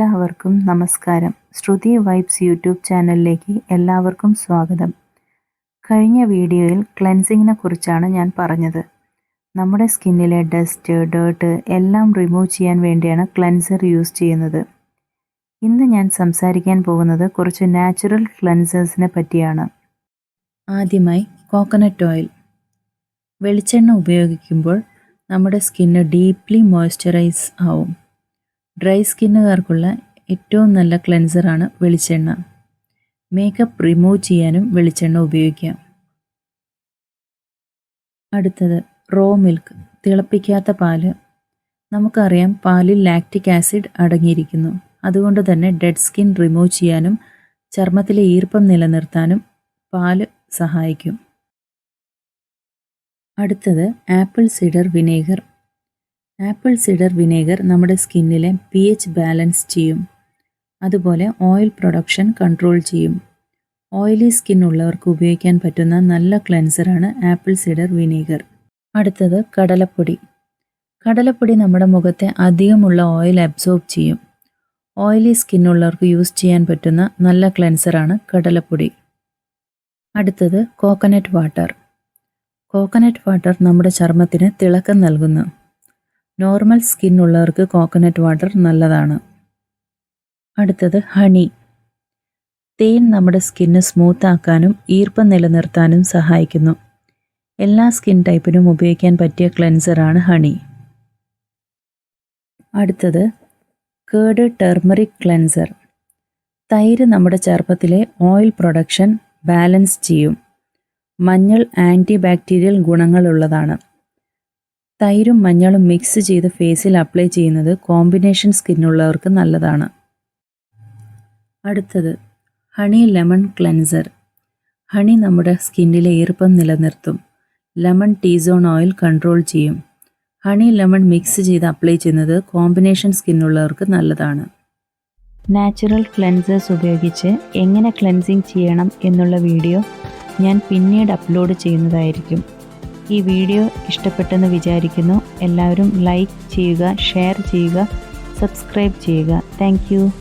എല്ലാവർക്കും നമസ്കാരം. ശ്രുതി vibes YouTube ചാനലിലേക്ക് എല്ലാവർക്കും സ്വാഗതം. കഴിഞ്ഞ വീഡിയോയിൽ ക്ലെൻസിങ്ങിനെ കുറിച്ചാണ് ഞാൻ പറഞ്ഞത്. നമ്മുടെ സ്കിന്നിലെ ഡസ്റ്റ് ഡേർട്ട് എല്ലാം റിമൂവ് ചെയ്യാൻ വേണ്ടിയാണ് ക്ലെൻസർ യൂസ് ചെയ്യുന്നത്. ഇന്ന് ഞാൻ സംസാരിക്കാൻ പോകുന്നത് കുറച്ച് നാച്ചുറൽ ക്ലെൻസേഴ്സിനെ പറ്റിയാണ്. ആദ്യമായി കോക്കനട്ട് ഓയിൽ. വെളിച്ചെണ്ണ ഉപയോഗിക്കുമ്പോൾ നമ്മുടെ സ്കിന്ന് ഡീപ്ലി മോയ്സ്ചറൈസ് ആവും. ഡ്രൈ സ്കിന്നുകാർക്കുള്ള ഏറ്റവും നല്ല ക്ലെൻസറാണ് വെളിച്ചെണ്ണ. മേക്കപ്പ് റിമൂവ് ചെയ്യാനും വെളിച്ചെണ്ണ ഉപയോഗിക്കാം. അടുത്തത് റോ മിൽക്ക്. തിളപ്പിക്കാത്ത പാൽ. നമുക്കറിയാം പാലിൽ ലാക്റ്റിക് ആസിഡ് അടങ്ങിയിരിക്കുന്നു. അതുകൊണ്ട് തന്നെ ഡെഡ് സ്കിൻ റിമൂവ് ചെയ്യാനും ചർമ്മത്തിലെ ഈർപ്പം നിലനിർത്താനും പാൽ സഹായിക്കും. അടുത്തത് apple cider vinegar. Apple cider vinegar നമ്മുടെ സ്കിന്നിലെ പി എച്ച് ബാലൻസ് ചെയ്യും. അതുപോലെ ഓയിൽ പ്രൊഡക്ഷൻ കൺട്രോൾ ചെയ്യും. ഓയിലി സ്കിൻ ഉള്ളവർക്ക് ഉപയോഗിക്കാൻ പറ്റുന്ന നല്ല ക്ലെൻസറാണ് ആപ്പിൾ സിഡർ വിനേഗർ. അടുത്തത് കടലപ്പൊടി. കടലപ്പൊടി നമ്മുടെ മുഖത്തെ അധികമുള്ള ഓയിൽ അബ്സോർബ് ചെയ്യും. ഓയിലി സ്കിൻ ഉള്ളവർക്ക് യൂസ് ചെയ്യാൻ പറ്റുന്ന നല്ല ക്ലെൻസറാണ് കടലപ്പൊടി. അടുത്തത് കോക്കനട്ട് വാട്ടർ കോക്കനട്ട് വാട്ടർ നമ്മുടെ ചർമ്മത്തിന് തിളക്കം നൽകുന്നു. നോർമൽ സ്കിൻ ഉള്ളവർക്ക് കോക്കനട്ട് വാട്ടർ നല്ലതാണ്. അടുത്തത് ഹണി തേൻ നമ്മുടെ സ്കിന്ന് സ്മൂത്ത് ആക്കാനും ഈർപ്പം നിലനിർത്താനും സഹായിക്കുന്നു. എല്ലാ സ്കിൻ ടൈപ്പിനും ഉപയോഗിക്കാൻ പറ്റിയ ക്ലെൻസറാണ് ഹണി അടുത്തത് കേർഡ് ടെർമറിക് ക്ലെൻസർ തൈര് നമ്മുടെ ചർമ്മത്തിലെ ഓയിൽ പ്രൊഡക്ഷൻ ബാലൻസ് ചെയ്യും. മഞ്ഞൾ ആന്റി ബാക്ടീരിയൽ ഗുണങ്ങളുള്ളതാണ്. തൈരും മഞ്ഞളും മിക്സ് ചെയ്ത് ഫേസിൽ അപ്ലൈ ചെയ്യുന്നത് കോമ്പിനേഷൻ സ്കിന്നുള്ളവർക്ക് നല്ലതാണ്. അടുത്തത് ഹണി ലെമൺ ക്ലെൻസർ ഹണി നമ്മുടെ സ്കിന്നിലെ ഈർപ്പം നിലനിർത്തും. Lemon T zone oil control ചെയ്യും. ഹണി ലെമൺ മിക്സ് ചെയ്ത് അപ്ലൈ ചെയ്യുന്നത് കോമ്പിനേഷൻ സ്കിന്നുള്ളവർക്ക് നല്ലതാണ്. നാച്ചുറൽ ക്ലെൻസേഴ്സ് ഉപയോഗിച്ച് എങ്ങനെ ക്ലെൻസിങ് ചെയ്യണം എന്നുള്ള വീഡിയോ ഞാൻ പിന്നീട് അപ്ലോഡ് ചെയ്യുന്നതായിരിക്കും. ഈ വീഡിയോ ഇഷ്ടപ്പെട്ടെന്ന് വിചാരിക്കുന്നു. എല്ലാവരും ലൈക്ക് ചെയ്യുക ഷെയർ ചെയ്യുക സബ്സ്ക്രൈബ് ചെയ്യുക. താങ്ക്